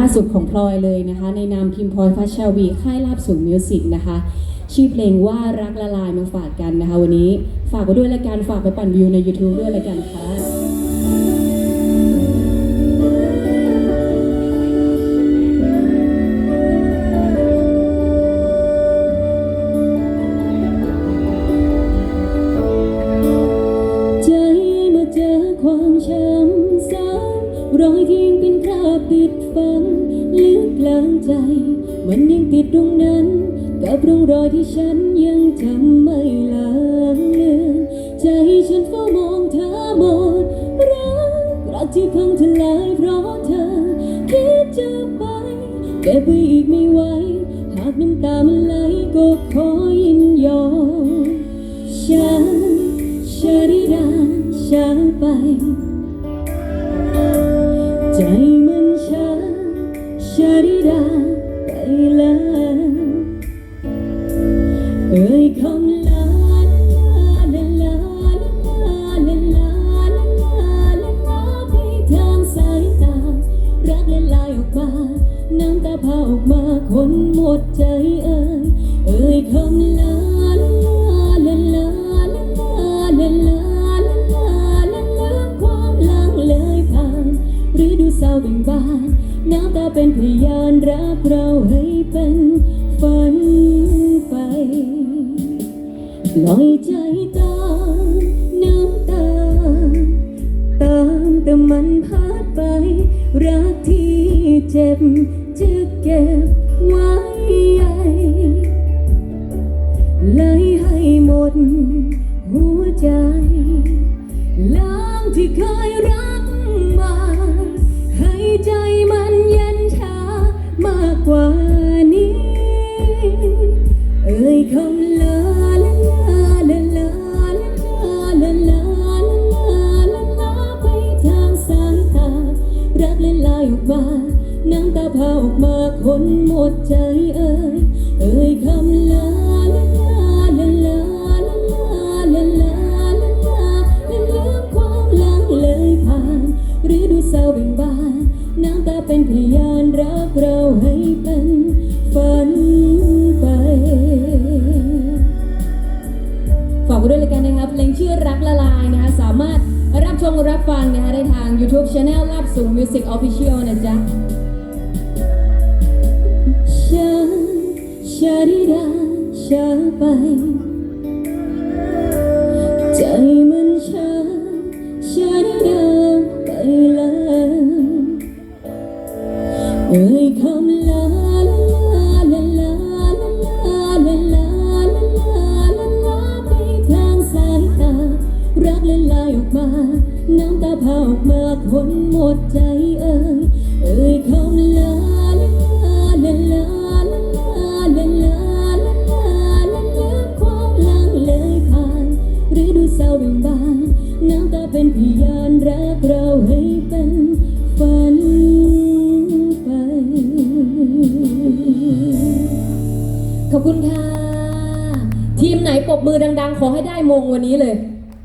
ล่าสุดของพลอยเลยนะคะ ในนามทีมพลอยฟัชชาวี ค่ายลาบสูงมิวสิกนะคะ ชื่อเพลงว่ารักละลายมาฝากกันนะคะ วันนี้ฝากไว้ด้วยละกันฝากไปปั่นวิวใน YouTube ด้วยละกันค่ะใจมาเจอความช้ำซ้ำรอยที่ยังเป็นคราบติดฝัง ลึกกลางใจ มันยังติดตรงนั้น กับร่องรอยที่ฉันยังจำไม่ลางเลือนใจฉันเฝ้ามองเธอหมดรักรักที่พังทลายเพราะเธอ คิดจะไปเก็บไว้อีกไม่ไหวหากน้ำตามันไหลก็ขอยินยอมฉันชาริดาช้าไป ใจาพาออกมาคนหมดใจเอ่ยเอ่ยคำลาลาลาลาลาลาลาลาลาลาลาลาความลังเลยผ่านฤดูเศร้าเบ่งบานน้ำตาเป็นพยานรักเราให้เป็นฝันไปลอยใจตามน้ำตา ตามแต่มันพาดไป รักที่เจ็บจะเก็บไว้ใหญ่เลยให้หมดหัวใจล้างที่เคยรักมา ให้ใจมันเย็นชามากกว่านี้ เอ่ยคำ้าพาออกมาคนหมดใจเอ่ยเอ่ยคำลาลาลาลาลาลาลาลาลาลาลาลืมความหลังเลยผ่านฤดูเศร้าเบ่งบานน้ำตาเป็นพยานรักเราให้เป็นฝันไปฝากด้วยเลยกันนะครับเพลงชื่อรักละลายนะคะสามารถรับชมรับฟังนะคะได้ทาง YouTube Channel ลาบสูง Music Official นะจ๊ะ ชาดิดาช้าไป ใจมันช้าชาดิดาไปแล้วเอ่ยคำลาลาลาลาลาลาลาลาลาลาลาลาไปทางสายตา รักละลายออกมา น้ำตาพาออกมาคนหมดใจเอ่ยเอ่ยคำลาลาลาลา รักเราให้เป็นฝันไป ขอบคุณค่ะ ทีมไหนปรบมือดัง ๆ ขอให้ได้มงวันนี้เลย